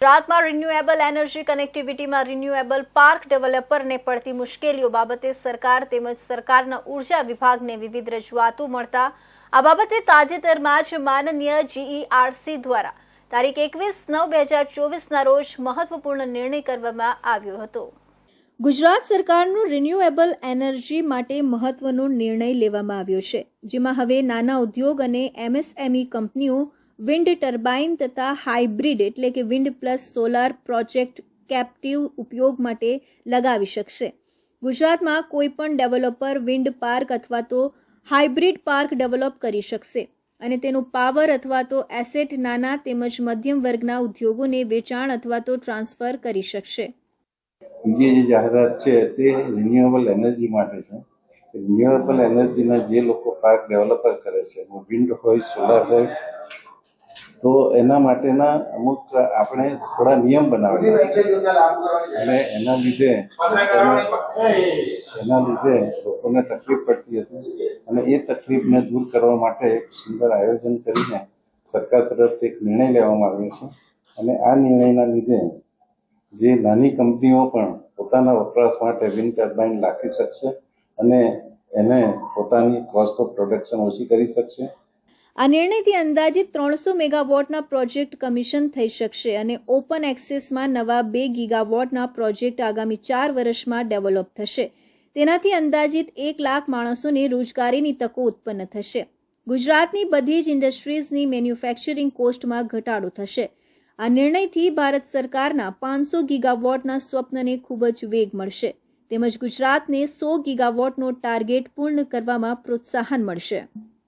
ગુજરાતમાં renewable energy કનેક્ટિવિટીમાં renewable park ડેવલપરને પડતી મુશ્કેલીઓ બાબતે સરકાર તેમજ સરકારના ઊર્જા વિભાગને વિવિધ રજૂઆતો મળતા આ બાબતે તાજેતરમાં જ માનનીય જીઈઆરસી દ્વારા તારીખ એકવીસ નવ બે હજાર ચોવીસના રોજ મહત્વપૂર્ણ નિર્ણય કરવામાં આવ્યો હતો. ગુજરાત સરકારનો રિન્યુએબલ એનર્જી માટે મહત્વનો નિર્ણય લેવામાં આવ્યો છે, જેમાં હવે નાના ઉદ્યોગ અને એમએસએમઈ કંપનીઓ વિન્ડ ટર્બાઇન તથા હાઇબ્રિડ એટલે કે wind plus solar project captive ઉપયોગ માટે લગાવી શકશે. ગુજરાતમાં કોઈ પણ ડેવલપર વિન્ડ પાર્ક અથવા તો હાઇબ્રિડ પાર્ક ડેવલપ કરી શકશે અને તેનું પાવર અથવા તો એસેટ નાના તેમજ મધ્યમ વર્ગના ઉદ્યોગોને વેચાણ અથવા તો ટ્રાન્સફર કરી શકશે. બીજી જે જાહેરાત છે તે રિન્યુએબલ એનર્જી માટે છે. રિન્યુએબલ એનર્જીના જે લોકો પાર્ક ડેવલપર કરે છે વિન્ડ હોય સોલાર હોય તો એના માટેના અમુક આપણે થોડા નિયમ બનાવેલા અને એના લીધે એના લીધે લોકોને તકલીફ પડતી હતી. અને એ તકલીફને દૂર કરવા માટે એક સુંદર આયોજન કરીને સરકાર તરફથી એક નિર્ણય લેવામાં આવ્યો છે. અને આ નિર્ણયના લીધે જે નાની કંપનીઓ પણ પોતાના વપરાશ માટે વિન્ડ ટર્બાઇન રાખી શકશે અને એને પોતાની કોસ્ટ ઓફ પ્રોડક્શન ઓછી કરી શકશે. આ નિર્ણયથી અંદાજિત ત્રણસો મેગાવોટના પ્રોજેક્ટ કમિશન થઈ શકશે અને ઓપન એક્સેસમાં નવા બે ગીગાવોટના પ્રોજેક્ટ આગામી ચાર વર્ષમાં ડેવલપ થશે. તેનાથી અંદાજિત એક લાખ માણસોને રોજગારીની તકો ઉત્પન્ન થશે. ગુજરાતની બધી જ ઇન્ડસ્ટ્રીઝની મેન્યુફેક્ચરિંગ કોસ્ટમાં ઘટાડો થશે. આ નિર્ણયથી ભારત સરકારના પાંચસો ગીગાવોટના સ્વપ્નને ખૂબ જ વેગ મળશે. તેમજ ગુજરાતને સો ગીગાવોટનો ટાર્ગેટ પૂર્ણ કરવામાં પ્રોત્સાહન મળશે.